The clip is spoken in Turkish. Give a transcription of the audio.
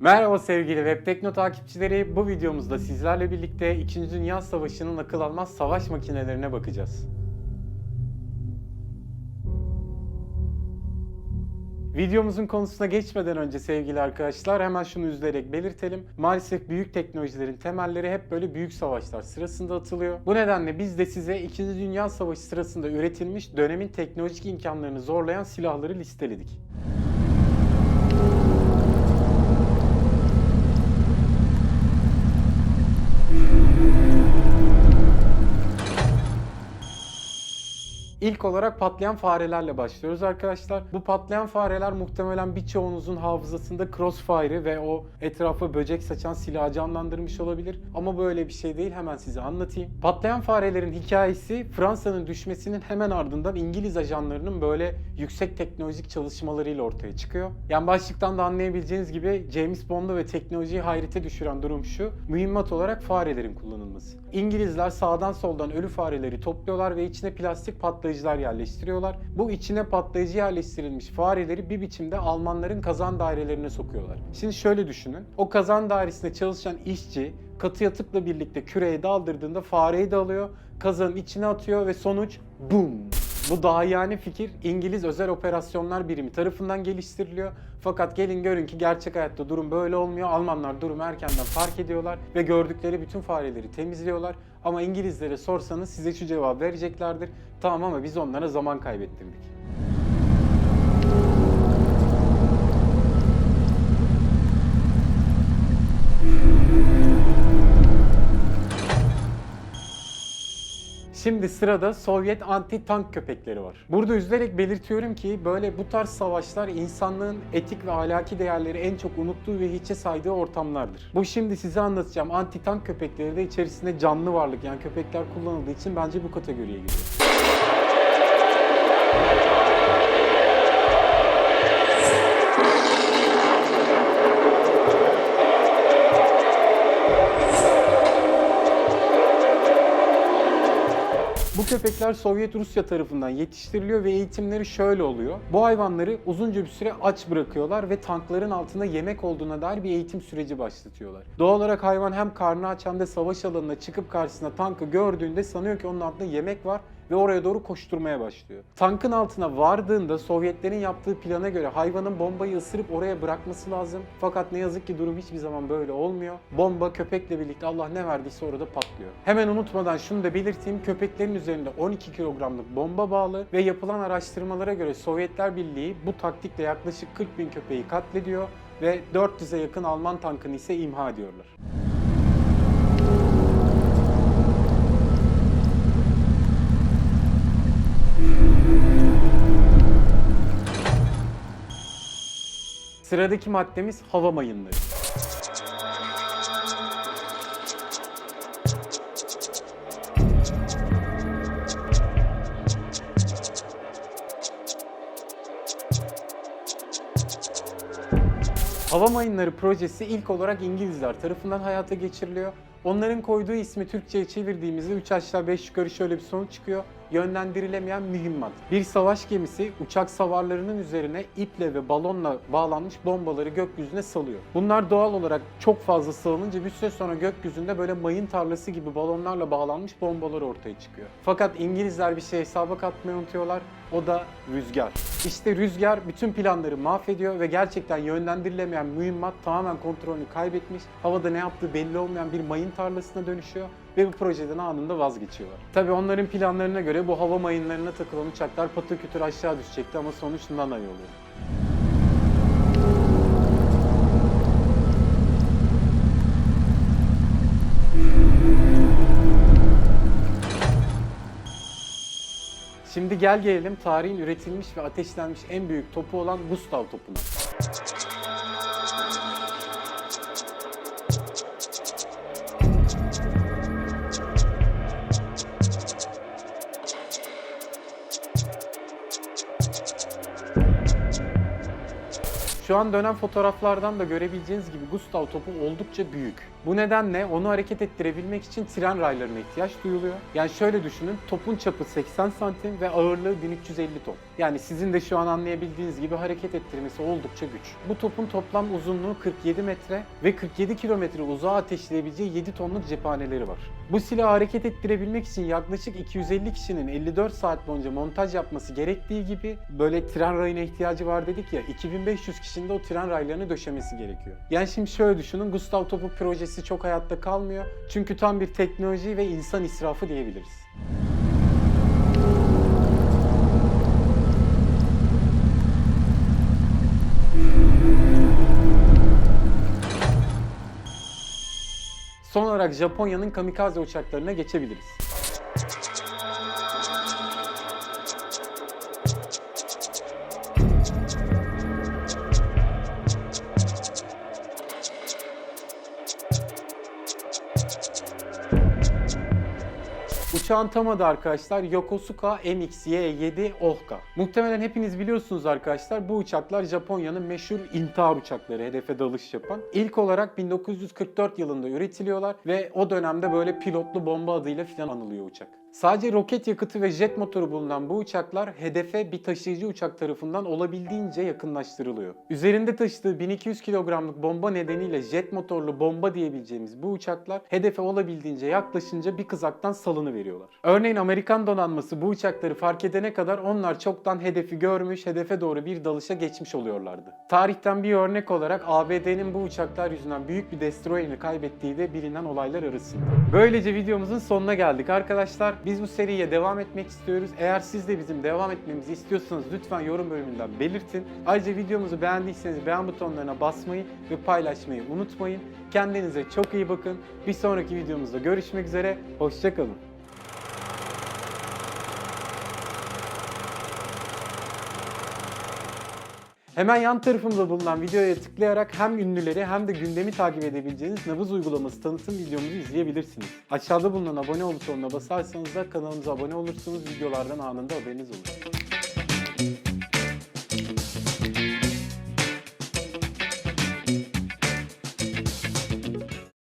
Merhaba sevgili Web takipçileri. Bu videomuzda sizlerle birlikte 2. Dünya Savaşı'nın akıl almaz savaş makinelerine bakacağız. Videomuzun konusuna geçmeden önce sevgili arkadaşlar hemen şunu üzülerek belirtelim. Maalesef büyük teknolojilerin temelleri hep böyle büyük savaşlar sırasında atılıyor. Bu nedenle biz de size 2. Dünya Savaşı sırasında üretilmiş dönemin teknolojik imkanlarını zorlayan silahları listeledik. İlk olarak patlayan farelerle başlıyoruz arkadaşlar. Bu patlayan fareler muhtemelen birçoğunuzun hafızasında Crossfire'ı ve o etrafa böcek saçan silahı canlandırmış olabilir. Ama böyle bir şey değil hemen size anlatayım. Patlayan farelerin hikayesi Fransa'nın düşmesinin hemen ardından İngiliz ajanlarının böyle yüksek teknolojik çalışmalarıyla ortaya çıkıyor. Yani başlıktan da anlayabileceğiniz gibi James Bond'u ve teknolojiyi hayrete düşüren durum şu. Mühimmat olarak farelerin kullanılması. İngilizler sağdan soldan ölü fareleri topluyorlar ve içine plastik patlayıcılar yerleştiriyorlar. Bu içine patlayıcı yerleştirilmiş fareleri bir biçimde Almanların kazan dairelerine sokuyorlar. Şimdi şöyle düşünün. O kazan dairesinde çalışan işçi katı yatıkla birlikte küreği daldırdığında fareyi de alıyor, kazanın içine atıyor ve sonuç BOOM! Bu dahiyane fikir İngiliz Özel Operasyonlar Birimi tarafından geliştiriliyor. Fakat gelin görün ki gerçek hayatta durum böyle olmuyor. Almanlar durumu erkenden fark ediyorlar ve gördükleri bütün fareleri temizliyorlar. Ama İngilizlere sorsanız size şu cevap vereceklerdir. Tamam ama biz onlara zaman kaybettirdik. Şimdi sırada Sovyet anti-tank köpekleri var. Burada üzülerek belirtiyorum ki böyle bu tarz savaşlar insanlığın etik ve ahlaki değerleri en çok unuttuğu ve hiçe saydığı ortamlardır. Bu şimdi size anlatacağım anti-tank köpekleri de içerisinde canlı varlık yani köpekler kullanıldığı için bence bu kategoriye giriyor. Köpekler Sovyet Rusya tarafından yetiştiriliyor ve eğitimleri şöyle oluyor. Bu hayvanları uzunca bir süre aç bırakıyorlar ve tankların altında yemek olduğuna dair bir eğitim süreci başlatıyorlar. Doğal olarak hayvan hem karnı aç hem de savaş alanına çıkıp karşısına tankı gördüğünde sanıyor ki onun altında yemek var ve oraya doğru koşturmaya başlıyor. Tankın altına vardığında Sovyetlerin yaptığı plana göre hayvanın bombayı ısırıp oraya bırakması lazım. Fakat ne yazık ki durum hiçbir zaman böyle olmuyor. Bomba köpekle birlikte Allah ne verdiyse orada patlıyor. Hemen unutmadan şunu da belirteyim. Köpeklerin üzerinde 12 kilogramlık bomba bağlı ve yapılan araştırmalara göre Sovyetler Birliği bu taktikle yaklaşık 40 bin köpeği katlediyor ve 400'e yakın Alman tankını ise imha ediyorlar. Sıradaki maddemiz hava mayınları. Hava mayınları projesi ilk olarak İngilizler tarafından hayata geçiriliyor. Onların koyduğu ismi Türkçe'ye çevirdiğimizde 3 aşağı 5 yukarı şöyle bir sonuç çıkıyor. Yönlendirilemeyen mühimmat. Bir savaş gemisi uçak savarlarının üzerine iple ve balonla bağlanmış bombaları gökyüzüne salıyor. Bunlar doğal olarak çok fazla salınınca bir süre sonra gökyüzünde böyle mayın tarlası gibi balonlarla bağlanmış bombalar ortaya çıkıyor. Fakat İngilizler bir şey hesaba katmayı unutuyorlar. O da rüzgar. İşte rüzgar bütün planları mahvediyor ve gerçekten yönlendirilemeyen mühimmat tamamen kontrolünü kaybetmiş. Havada ne yaptığı belli olmayan bir mayın tarlasına dönüşüyor ve bu projeden anında vazgeçiyorlar. Tabi onların planlarına göre bu hava mayınlarına takılan uçaklar patır aşağı düşecekti ama sonuç nanay oluyor. Şimdi gel gelelim tarihin üretilmiş ve ateşlenmiş en büyük topu olan Gustav topuna. Şu an dönen fotoğraflardan da görebileceğiniz gibi Gustav topu oldukça büyük. Bu nedenle onu hareket ettirebilmek için tren raylarına ihtiyaç duyuluyor. Yani şöyle düşünün, topun çapı 80 santim ve ağırlığı 1350 ton. Yani sizin de şu an anlayabildiğiniz gibi hareket ettirmesi oldukça güç. Bu topun toplam uzunluğu 47 metre ve 47 kilometre uzağa ateşleyebileceği 7 tonluk cephaneleri var. Bu silahı hareket ettirebilmek için yaklaşık 250 kişinin 54 saat boyunca montaj yapması gerektiği gibi böyle tren rayına ihtiyacı var dedik ya 2500 kişinin de o tren raylarını döşemesi gerekiyor. Yani şimdi şöyle düşünün Gustav Topu projesi çok hayatta kalmıyor. Çünkü tam bir teknoloji ve insan israfı diyebiliriz. Son olarak Japonya'nın kamikaze uçaklarına geçebiliriz. Uçağın tam adı arkadaşlar Yokosuka MX-Y7 Ohka. Muhtemelen hepiniz biliyorsunuz arkadaşlar bu uçaklar Japonya'nın meşhur intihar uçakları hedefe dalış yapan. İlk olarak 1944 yılında üretiliyorlar ve o dönemde böyle pilotlu bomba adıyla filan anılıyor uçak. Sadece roket yakıtı ve jet motoru bulunan bu uçaklar hedefe bir taşıyıcı uçak tarafından olabildiğince yakınlaştırılıyor. Üzerinde taşıdığı 1200 kilogramlık bomba nedeniyle jet motorlu bomba diyebileceğimiz bu uçaklar hedefe olabildiğince yaklaşınca bir kızaktan salını veriyorlar. Örneğin Amerikan donanması bu uçakları fark edene kadar onlar çoktan hedefi görmüş, hedefe doğru bir dalışa geçmiş oluyorlardı. Tarihten bir örnek olarak ABD'nin bu uçaklar yüzünden büyük bir destroyerini kaybettiği de bilinen olaylar arasında. Böylece videomuzun sonuna geldik arkadaşlar. Biz bu seriye devam etmek istiyoruz. Eğer siz de bizim devam etmemizi istiyorsanız lütfen yorum bölümünden belirtin. Ayrıca videomuzu beğendiyseniz beğen butonlarına basmayı ve paylaşmayı unutmayın. Kendinize çok iyi bakın. Bir sonraki videomuzda görüşmek üzere. Hoşçakalın. Hemen yan tarafımda bulunan videoya tıklayarak hem ünlüleri hem de gündemi takip edebileceğiniz nabız uygulaması tanıtım videomuzu izleyebilirsiniz. Aşağıda bulunan abone ol butonuna basarsanız da kanalımıza abone olursunuz, videolardan anında haberiniz olur.